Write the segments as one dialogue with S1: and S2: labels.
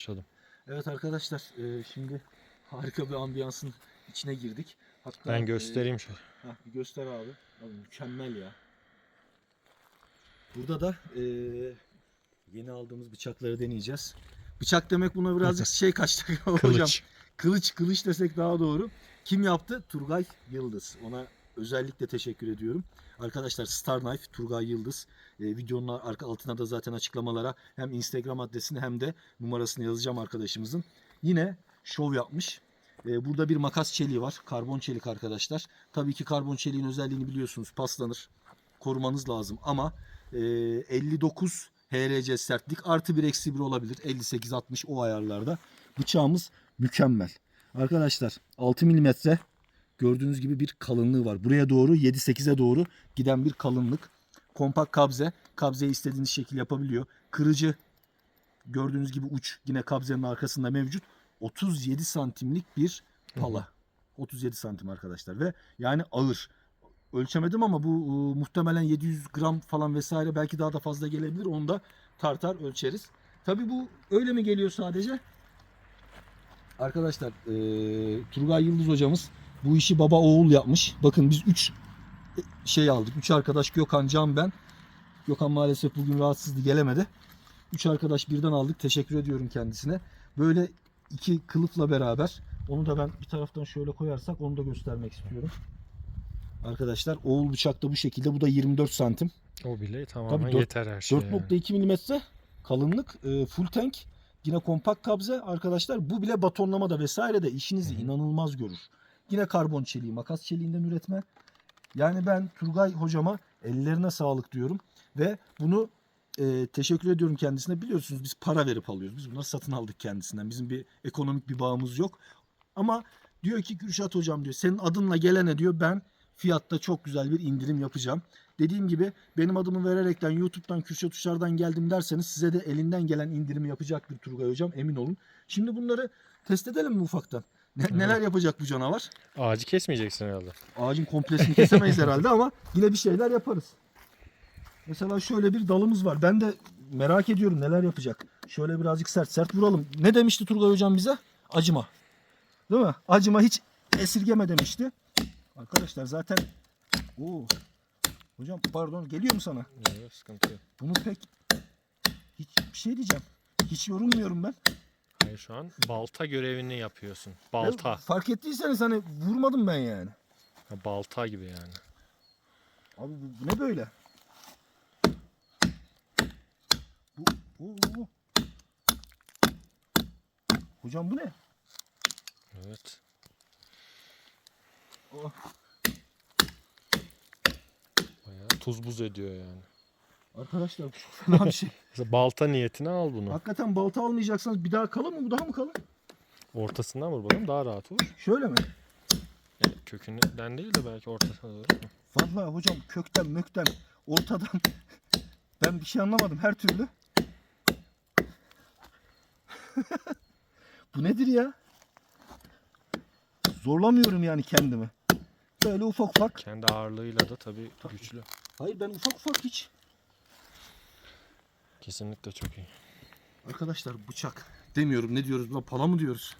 S1: Başladım.
S2: Evet arkadaşlar e, şimdi harika bir ambiyansın içine girdik. Hatta
S1: Ben
S2: e,
S1: göstereyim şöyle.
S2: hah, bir göster abi. Abi mükemmel ya. Burada da e, yeni aldığımız bıçakları deneyeceğiz. Bıçak demek buna birazcık şey kaçtı hocam.
S1: Kılıç.
S2: Kılıç kılıç desek daha doğru. Kim yaptı? Turgay Yıldız. Ona özellikle teşekkür ediyorum. Arkadaşlar Star Knife Turgay Yıldız. Ee, videonun arka altına da zaten açıklamalara hem Instagram adresini hem de numarasını yazacağım arkadaşımızın. Yine şov yapmış. Ee, burada bir makas çeliği var. Karbon çelik arkadaşlar. Tabii ki karbon çeliğin özelliğini biliyorsunuz. Paslanır. Korumanız lazım ama e, 59 HRC sertlik artı bir eksi bir olabilir. 58-60 o ayarlarda. Bıçağımız mükemmel. Arkadaşlar 6 milimetre gördüğünüz gibi bir kalınlığı var. Buraya doğru 7-8'e doğru giden bir kalınlık. Kompakt kabze. Kabzeyi istediğiniz şekil yapabiliyor. Kırıcı gördüğünüz gibi uç yine kabzenin arkasında mevcut. 37 santimlik bir pala. 37 santim arkadaşlar ve yani ağır. Ölçemedim ama bu e, muhtemelen 700 gram falan vesaire belki daha da fazla gelebilir. Onu da tartar ölçeriz. Tabi bu öyle mi geliyor sadece? Arkadaşlar e, Turgay Yıldız hocamız bu işi baba oğul yapmış. Bakın biz 3 şey aldık. 3 arkadaş Gökhan, Can, ben. Gökhan maalesef bugün rahatsızdı gelemedi. 3 arkadaş birden aldık. Teşekkür ediyorum kendisine. Böyle iki kılıfla beraber onu da ben bir taraftan şöyle koyarsak onu da göstermek istiyorum. Arkadaşlar oğul bıçak da bu şekilde. Bu da 24 santim.
S1: O bile tamamen
S2: dört-
S1: yeter her şeye.
S2: 4.2 milimetre kalınlık e, full tank yine kompakt kabze arkadaşlar bu bile batonlama da vesaire de işinizi
S1: Hı hı.
S2: inanılmaz görür. Yine karbon çeliği makas çeliğinden üretme. Yani ben Turgay hocama ellerine sağlık diyorum ve bunu e, teşekkür ediyorum kendisine. Biliyorsunuz biz para verip alıyoruz. Biz bunları satın aldık kendisinden. Bizim bir ekonomik bir bağımız yok. Ama diyor ki Kürşat hocam diyor senin adınla gelene diyor ben fiyatta çok güzel bir indirim yapacağım. Dediğim gibi benim adımı vererekten YouTube'dan Kürşat Uçar'dan geldim derseniz size de elinden gelen indirimi yapacaktır Turgay hocam emin olun. Şimdi bunları test edelim mi ufaktan? Ne-
S1: Evet.
S2: Neler yapacak bu canavar?
S1: Ağacı kesmeyeceksin herhalde.
S2: Ağacın komplesini kesemeyiz herhalde ama yine bir şeyler yaparız. Mesela şöyle bir dalımız var. Ben de merak ediyorum neler yapacak. Şöyle birazcık sert sert vuralım. Ne demişti Turgay hocam bize? Acıma. Değil mi? Acıma hiç esirgeme demişti. Arkadaşlar zaten Oo. Hocam pardon geliyor mu sana?
S1: Yok, sıkıntı yok.
S2: Bunu pek hiç bir şey diyeceğim. Hiç yorulmuyorum ben.
S1: Hayır şu an balta görevini yapıyorsun.
S2: Ya
S1: Balta.
S2: fark ettiyseniz hani vurmadım ben yani.
S1: Ha, Balta gibi yani.
S2: Abi bu, bu ne böyle? Bu, bu, bu. Hocam bu ne?
S1: Evet.
S2: Oh.
S1: Bayağı tuz buz ediyor yani.
S2: Arkadaşlar bu çok fena bir şey.
S1: Mesela balta niyetine al bunu.
S2: Hakikaten balta almayacaksanız bir daha kalın mı? Bu daha mı kalın?
S1: Ortasından vur bakalım daha rahat vur.
S2: Şöyle mi?
S1: Yani kökünden değil de belki ortasına doğru.
S2: Vallahi hocam kökten mökten ortadan ben bir şey anlamadım her türlü. bu nedir ya? Zorlamıyorum yani kendimi. Böyle ufak ufak.
S1: Kendi ağırlığıyla da tabii güçlü.
S2: Hayır ben ufak ufak hiç.
S1: Kesinlikle çok iyi.
S2: Arkadaşlar bıçak demiyorum ne diyoruz buna pala mı diyoruz?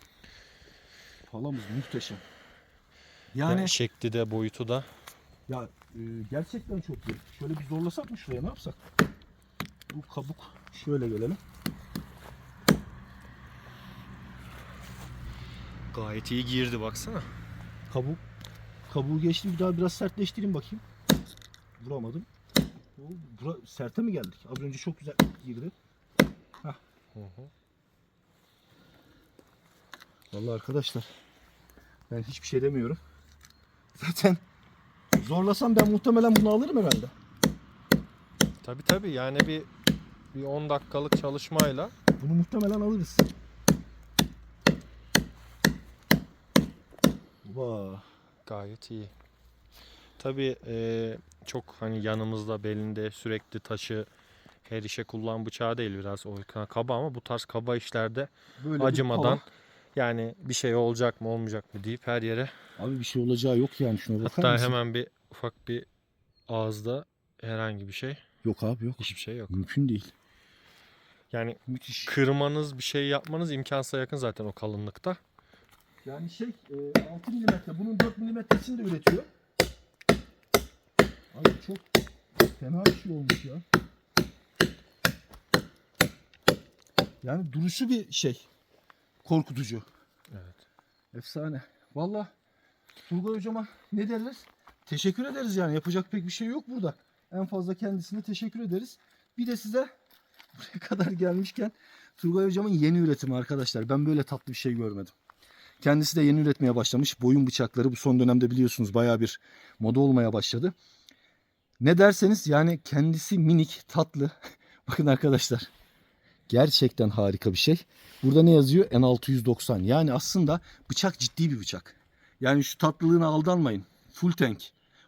S2: Palamız muhteşem. Yani
S1: Yani şekli de boyutu da
S2: ya e, gerçekten çok iyi. Şöyle bir zorlasak mı şuraya ne yapsak? Bu kabuk şöyle gelelim.
S1: gayet iyi girdi baksana.
S2: Kabuk kabuğu geçtim bir daha biraz sertleştireyim bakayım. Vuramadım. Oo, Bura, serte mi geldik? Az önce çok güzel girdi.
S1: Hı hı.
S2: Vallahi arkadaşlar ben hiçbir şey demiyorum. Zaten zorlasam ben muhtemelen bunu alırım herhalde.
S1: Tabii tabii yani bir bir 10 dakikalık çalışmayla
S2: Bunu muhtemelen alırız. Vay.
S1: gayet iyi. Tabii eee, çok hani yanımızda belinde sürekli taşı her işe kullan bıçağı değil biraz o kaba ama bu tarz kaba işlerde
S2: Böyle bir
S1: acımadan
S2: pala.
S1: yani bir şey olacak mı olmayacak mı deyip her yere
S2: Abi bir şey olacağı yok yani şuna bakar
S1: hatta
S2: mısın?
S1: hemen bir ufak bir ağızda herhangi bir şey
S2: Yok abi yok.
S1: hiçbir şey yok.
S2: Mümkün değil.
S1: Yani
S2: Müthiş.
S1: kırmanız bir şey yapmanız imkansıza yakın zaten o kalınlıkta.
S2: Yani şey e, 6 milimetre. Bunun 4 milimetresini de üretiyor. Abi çok fena bir şey olmuş ya. Yani duruşu bir şey. Korkutucu.
S1: Evet.
S2: Efsane. Valla Turgay hocama ne derler? Teşekkür ederiz yani. Yapacak pek bir şey yok burada. En fazla kendisine teşekkür ederiz. Bir de size buraya kadar gelmişken Turgay hocamın yeni üretimi arkadaşlar. Ben böyle tatlı bir şey görmedim. Kendisi de yeni üretmeye başlamış. Boyun bıçakları bu son dönemde biliyorsunuz bayağı bir moda olmaya başladı. Ne derseniz yani kendisi minik, tatlı. Bakın arkadaşlar. Gerçekten harika bir şey. Burada ne yazıyor? N690. Yani aslında bıçak ciddi bir bıçak. Yani şu tatlılığına aldanmayın. Full tank.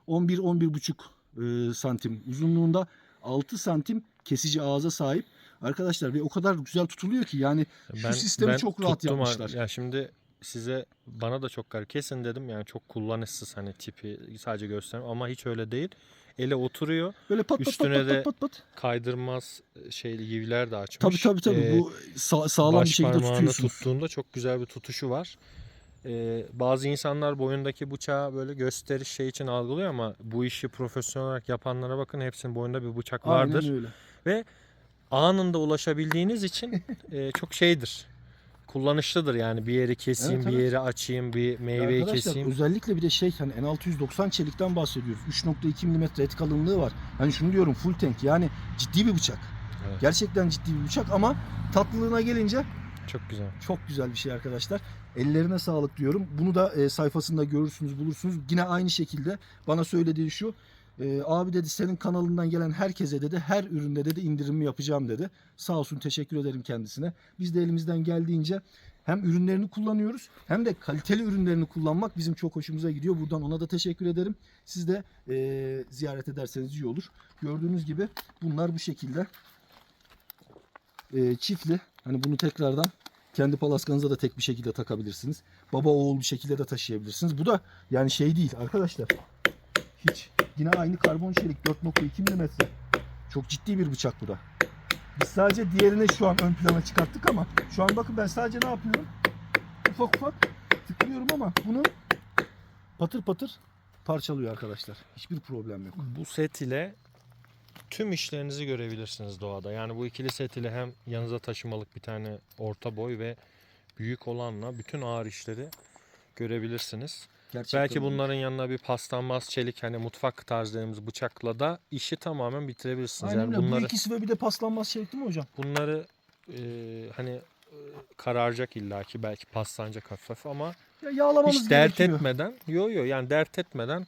S2: 11-11,5 e, santim uzunluğunda 6 santim kesici ağza sahip. Arkadaşlar ve o kadar güzel tutuluyor ki yani Şu sistemi çok rahat yapmışlar.
S1: Ya şimdi size bana da çok garip. Kesin dedim yani çok kullanışsız hani tipi sadece göstereyim ama hiç öyle değil. Ele oturuyor.
S2: böyle pat pat pat
S1: Üstüne
S2: pat,
S1: de
S2: pat pat pat.
S1: Kaydırmaz şey yivler de açmış.
S2: Tabii tabii tabii.
S1: Ee,
S2: Bu sa- sağlam bir şekilde tutuyorsunuz.
S1: tuttuğunda çok güzel bir tutuşu var. Ee, bazı insanlar boyundaki bıçağı böyle gösteriş şey için algılıyor ama bu işi profesyonel olarak yapanlara bakın hepsinin boyunda bir bıçak vardır.
S2: Aynen öyle.
S1: Anında ulaşabildiğiniz için e, çok şeydir. Kullanışlıdır yani bir yeri keseyim,
S2: Evet,
S1: bir
S2: evet.
S1: yeri açayım, bir meyveyi
S2: Arkadaşlar
S1: keseyim.
S2: özellikle bir de şey hani N690 çelikten bahsediyoruz. 3.2 mm et kalınlığı var. Hani şunu diyorum full tank yani ciddi bir bıçak.
S1: Evet.
S2: Gerçekten ciddi bir bıçak ama tatlılığına gelince
S1: Çok güzel.
S2: çok güzel bir şey arkadaşlar. Ellerine sağlık diyorum. Bunu da e, sayfasında görürsünüz, bulursunuz. Yine aynı şekilde bana söylediği şu. E, abi dedi senin kanalından gelen herkese dedi her üründe dedi indirimi yapacağım dedi. Sağ olsun teşekkür ederim kendisine. Biz de elimizden geldiğince hem ürünlerini kullanıyoruz hem de kaliteli ürünlerini kullanmak bizim çok hoşumuza gidiyor. Buradan ona da teşekkür ederim. Siz de e, ziyaret ederseniz iyi olur. Gördüğünüz gibi bunlar bu şekilde e, çiftli. Hani bunu tekrardan kendi palaskanıza da tek bir şekilde takabilirsiniz. Baba oğul bir şekilde de taşıyabilirsiniz. Bu da yani şey değil arkadaşlar. Hiç. Yine aynı karbon çelik 4.2 mm. Çok ciddi bir bıçak bu da. Biz sadece diğerini şu an ön plana çıkarttık ama şu an bakın ben sadece ne yapıyorum? Ufak ufak tıklıyorum ama bunu patır patır parçalıyor arkadaşlar. Hiçbir problem yok.
S1: Bu set ile tüm işlerinizi görebilirsiniz doğada. Yani bu ikili set ile hem yanınıza taşımalık bir tane orta boy ve büyük olanla bütün ağır işleri görebilirsiniz.
S2: Gerçekten
S1: Belki bunların yanına bir paslanmaz çelik hani mutfak tarzı dediğimiz bıçakla da işi tamamen bitirebilirsiniz.
S2: Aynen
S1: yani
S2: öyle.
S1: bunları
S2: Bu ikisi ve bir de paslanmaz çelik değil mi hocam?
S1: bunları e, hani e, kararacak illaki belki paslanacak hafif ama
S2: Ya yağlamamız
S1: hiç dert
S2: gerekiyor.
S1: etmeden yo yo yani dert etmeden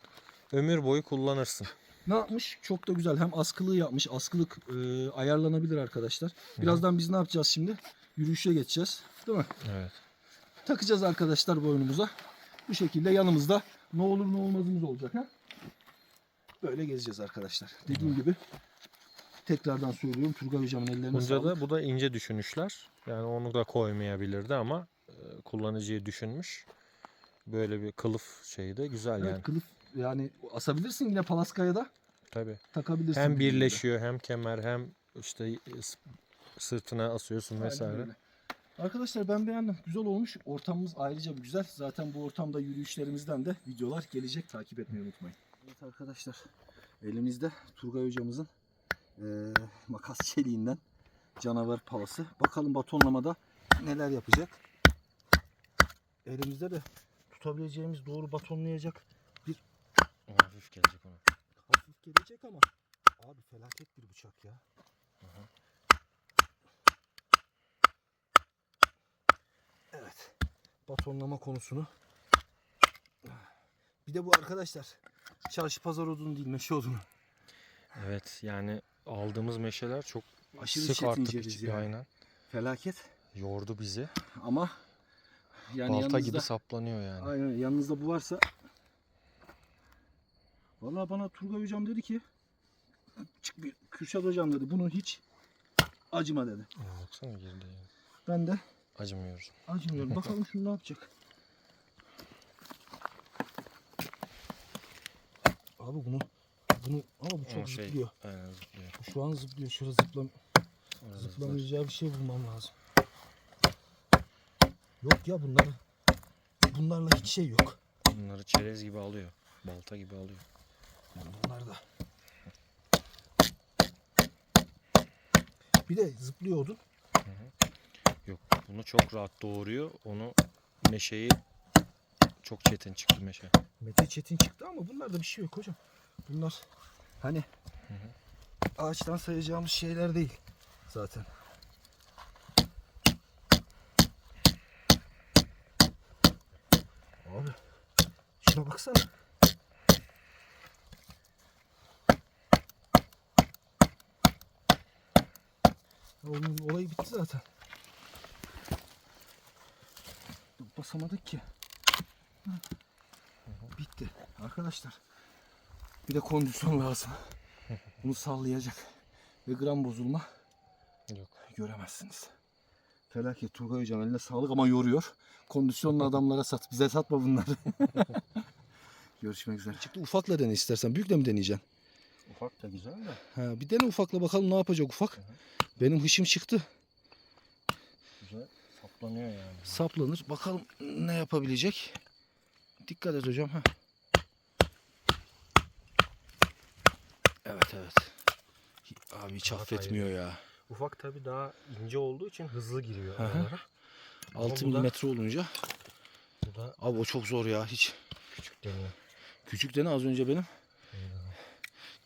S1: ömür boyu kullanırsın.
S2: Ne yapmış? Çok da güzel. Hem askılığı yapmış. Askılık e, ayarlanabilir arkadaşlar. Birazdan biz ne yapacağız şimdi? Yürüyüşe geçeceğiz. Değil mi?
S1: Evet.
S2: Takacağız arkadaşlar boynumuza. Bu şekilde yanımızda ne olur ne olmazımız olacak. Ha? Böyle gezeceğiz arkadaşlar. Dediğim gibi tekrardan söylüyorum. Turgay hocamın ellerine
S1: Bunca
S2: sağlık.
S1: da bu da ince düşünüşler. Yani onu da koymayabilirdi ama e, kullanıcıyı düşünmüş. Böyle bir kılıf şeyi de güzel
S2: Evet,
S1: yani.
S2: kılıf yani asabilirsin yine palaskaya da
S1: Tabii.
S2: takabilirsin.
S1: Hem birleşiyor hem kemer hem işte sırtına asıyorsun
S2: Aynen
S1: vesaire.
S2: öyle. Arkadaşlar ben beğendim. Güzel olmuş. Ortamımız ayrıca bir güzel. Zaten bu ortamda yürüyüşlerimizden de videolar gelecek. Takip etmeyi unutmayın. Evet arkadaşlar. Elimizde Turgay hocamızın eee, makas çeliğinden canavar pavası. Bakalım batonlamada neler yapacak. Elimizde de tutabileceğimiz doğru batonlayacak
S1: Hafif gelecek ona.
S2: hafif gelecek ama abi felaket bir bıçak ya. Evet. Batonlama konusunu. Bir de bu arkadaşlar çarşı pazar odunu değil meşe odunu.
S1: Evet yani aldığımız meşeler çok
S2: Aşırı
S1: sık artık
S2: yani.
S1: aynen.
S2: Felaket
S1: Yordu bizi.
S2: ama yani
S1: Balta
S2: yanınızda,
S1: gibi saplanıyor yani.
S2: aynen, yanınızda bu varsa Vallahi bana Turgay hocam dedi ki çık bir Kürşat hocam dedi bunun hiç acıma dedi.
S1: Baksana girdi yani.
S2: Ben de
S1: Acımıyoruz.
S2: acımıyorum. Bakalım şunu ne yapacak. Abi bunu bunu ama bu çok
S1: Ama şey,
S2: zıplıyor.
S1: Aynen zıplıyor.
S2: Bu Şu an zıplıyor. Şurada zıplam.
S1: Arada
S2: Zıplamayacağı bir şey bulmam lazım. Yok ya bunlar. Bunlarla hiç şey yok.
S1: Bunları çerez gibi alıyor. Balta gibi alıyor.
S2: Bunlar da. Bir de zıplıyordun.
S1: Yok bunu çok rahat doğuruyor. Onu meşeyi çok çetin çıktı meşe.
S2: Mete Çetin çıktı ama bunlarda bir şey yok hocam. Bunlar hani ağaçtan sayacağımız şeyler değil zaten. Abi şuna baksana. Onun olayı bitti zaten. Basamadık ki. Bitti. Arkadaşlar. Bir de kondisyon lazım. Bunu sallayacak. Ve gram bozulma
S1: Yok.
S2: göremezsiniz. Felaket Turgay Hocam eline sağlık ama yoruyor. Kondisyonlu adamlara sat. Bize satma bunları. Görüşmek üzere. Çıktı ufakla dene istersen. Büyükle mi deneyeceksin?
S1: Ufak da güzel de.
S2: Ha, bir dene ufakla bakalım ne yapacak ufak. Benim hışım çıktı.
S1: Güzel saplanıyor yani.
S2: Saplanır. Bakalım ne yapabilecek. Dikkat et hocam. Ha. Evet evet. Abi hiç affetmiyor ya.
S1: Ufak tabi daha ince olduğu için hızlı giriyor aralara. Ama
S2: 6
S1: bu da-
S2: milimetre olunca.
S1: Bu da
S2: Abi o çok zor ya hiç.
S1: küçük deniyor.
S2: Küçük dene az önce benim.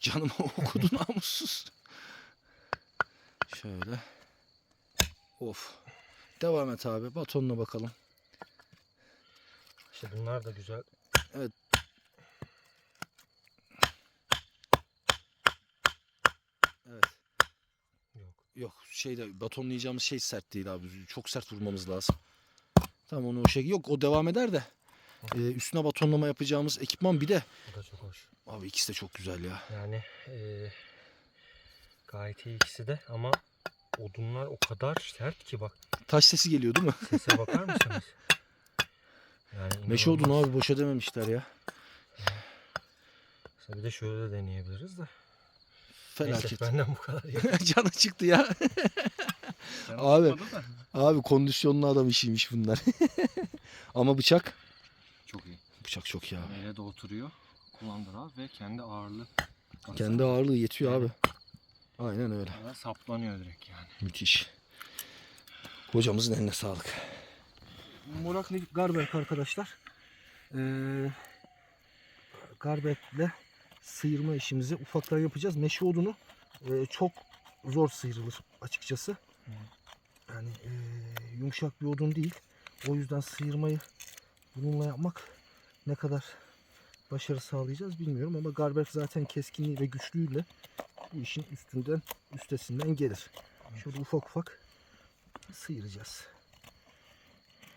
S2: Canıma okudu namussuz. Şöyle. Of. Devam et abi. Batonla bakalım.
S1: İşte bunlar da güzel.
S2: Evet.
S1: Yok.
S2: Yok şeyde batonlayacağımız şey sert değil abi. Çok sert vurmamız lazım. Tamam onu o şey yok o devam eder de. Ee, üstüne batonlama yapacağımız ekipman bir de.
S1: Bu da çok hoş.
S2: Abi ikisi de çok güzel ya.
S1: Yani eee gayet iyi ikisi de ama odunlar o kadar sert ki bak
S2: Taş sesi geliyor değil mi?
S1: sese bakar mısınız? Yani
S2: Meşe
S1: inanılmaz.
S2: abi boşa dememişler ya.
S1: Mesela Bir de şöyle de deneyebiliriz de.
S2: Felaket.
S1: Neyse benden bu kadar. yeter.
S2: Canı çıktı ya. Abi. Abi kondisyonlu adam işiymiş bunlar. Ama bıçak.
S1: Çok iyi.
S2: Bıçak çok ya.
S1: Ele de oturuyor. Kullandı rahat ve kendi ağırlığı.
S2: Kendi ağırlığı yetiyor abi. Aynen öyle.
S1: Saplanıyor direkt yani.
S2: Müthiş. Hocamızın eline sağlık. Murakli Garberk arkadaşlar. Ee, Garbek'le sıyırma işimizi ufaktan yapacağız. Meşe odunu e, çok zor sıyrılır açıkçası. Yani e, yumuşak bir odun değil. O yüzden sıyırmayı bununla yapmak ne kadar başarı sağlayacağız bilmiyorum ama Garberk zaten keskinliği ve güçlüğüyle bu işin üstünden üstesinden gelir. Şöyle ufak ufak sıyıracağız.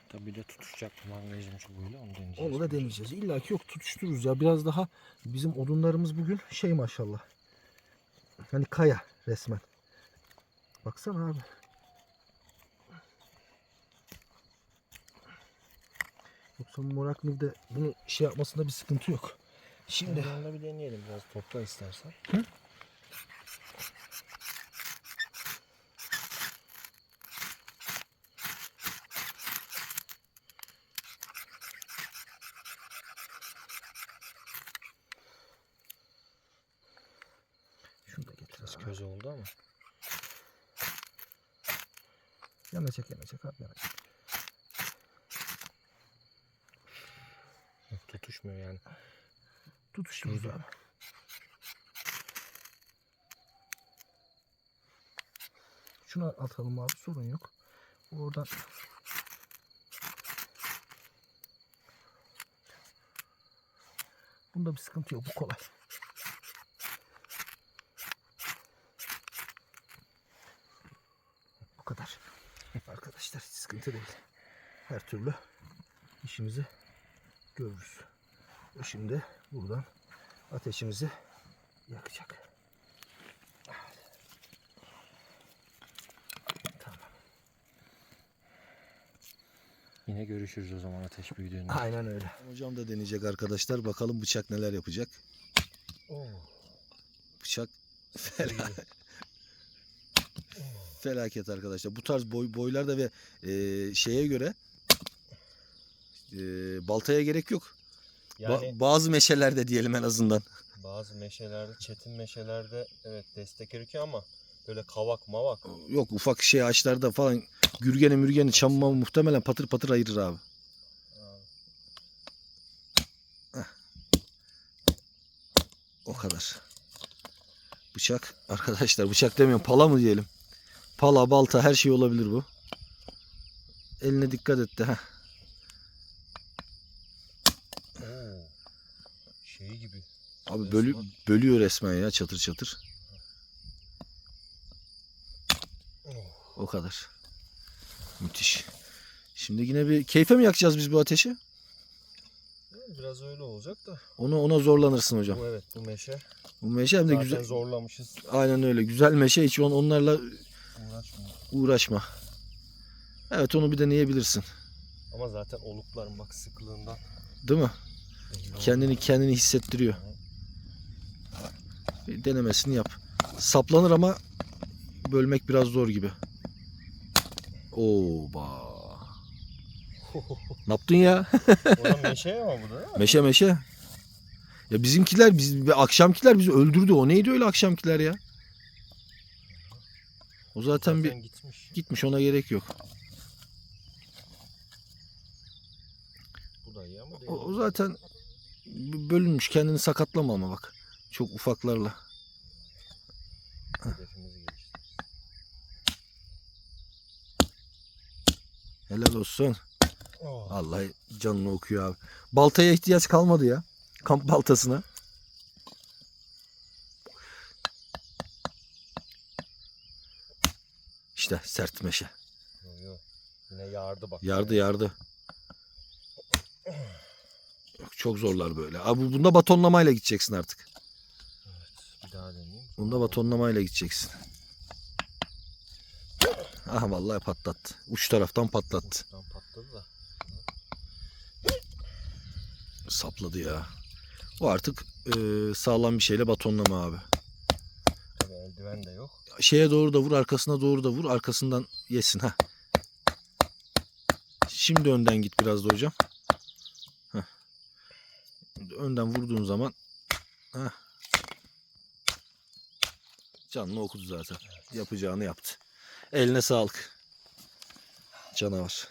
S1: Tabii bir de tutuşacak magnezyum çubuğuyla onu deneyeceğiz.
S2: Onu da deneyeceğiz. İlla ki yok tutuştururuz ya. Biraz daha bizim odunlarımız bugün şey maşallah. Hani kaya resmen. Baksana abi. Yoksa Moraknil'de bunu şey yapmasında bir sıkıntı yok. Şimdi
S1: onu bir deneyelim biraz topla istersen.
S2: şunu da getir.
S1: Biraz köz oldu ama.
S2: Yanacak yanacak abi yanacak.
S1: Yok, tutuşmuyor yani. Şurada.
S2: abi. Şunu atalım abi sorun yok. Oradan Bunda bir sıkıntı yok. Bu kolay. Kadar. Arkadaşlar sıkıntı değil. Her türlü işimizi görürüz. O şimdi buradan ateşimizi yakacak. Tamam.
S1: Yine görüşürüz o zaman ateş büyüdüğünde.
S2: Aynen öyle. Hocam da deneyecek arkadaşlar. Bakalım bıçak neler yapacak.
S1: Oo.
S2: Bıçak fena. Felaket arkadaşlar. Bu tarz boy, boylarda ve e, şeye göre e, baltaya gerek yok. Ba-
S1: Yani
S2: bazı meşelerde diyelim en azından.
S1: bazı meşelerde, çetin meşelerde evet destek gerekiyor ama böyle kavak mavak
S2: Yok ufak şey ağaçlarda falan gürgeni mürgeni çamma muhtemelen patır patır ayırır abi. O kadar. Bıçak arkadaşlar bıçak demiyorum pala mı diyelim. Pala balta her şey olabilir bu. Eline dikkat et de. heh.
S1: Oo. Şey gibi.
S2: Abi bölü, bölüyor resmen ya çatır çatır. O kadar. Müthiş. Şimdi yine bir keyfe mi yakacağız biz bu ateşi?
S1: Biraz öyle olacak da.
S2: Onu ona zorlanırsın hocam.
S1: Bu evet bu meşe.
S2: Bu meşe hem de
S1: Zaten
S2: güzel.
S1: zorlamışız.
S2: Aynen öyle. Güzel meşe hiç on, onlarla
S1: Uğraşma.
S2: uğraşma. Evet onu bir deneyebilirsin.
S1: Ama zaten olukların bak sıklığından.
S2: Değil mi? Kendini kendini hissettiriyor. Bir denemesini yap. Saplanır ama bölmek biraz zor gibi. Oba. ne yaptın ya?
S1: Oradan meşe ama bu da.
S2: Meşe meşe. Ya bizimkiler biz akşamkiler bizi öldürdü. O neydi öyle akşamkiler ya? O zaten bir
S1: Zaten gitmiş.
S2: gitmiş ona gerek yok.
S1: Bu da iyi ama değil.
S2: O, o zaten bölünmüş. Kendini sakatlama ama bak. Çok ufaklarla. Helal olsun.
S1: Oh.
S2: Vallahi canını okuyor abi. Baltaya ihtiyaç kalmadı ya. Kamp baltasına. İşte sert meşe.
S1: Yo, yo. Yine yardı bak.
S2: Yardı yardı. Yok, Çok zorlar böyle. Abi bunda batonlamayla gideceksin artık.
S1: Bir daha deneyeyim.
S2: Bunda batonlamayla gideceksin. Aha vallahi patlattı. Uç taraftan patlattı.
S1: Uçtan patladı da.
S2: Sapladı ya. O artık e, sağlam bir şeyle batonlama abi.
S1: Tabii eldiven de yok.
S2: Şeye doğru da vur, arkasına doğru da vur, arkasından yesin ha. Şimdi önden git biraz da hocam. Heh. Önden vurduğun zaman heh. Canını okudu zaten. Yapacağını yaptı. Eline sağlık. Canavar.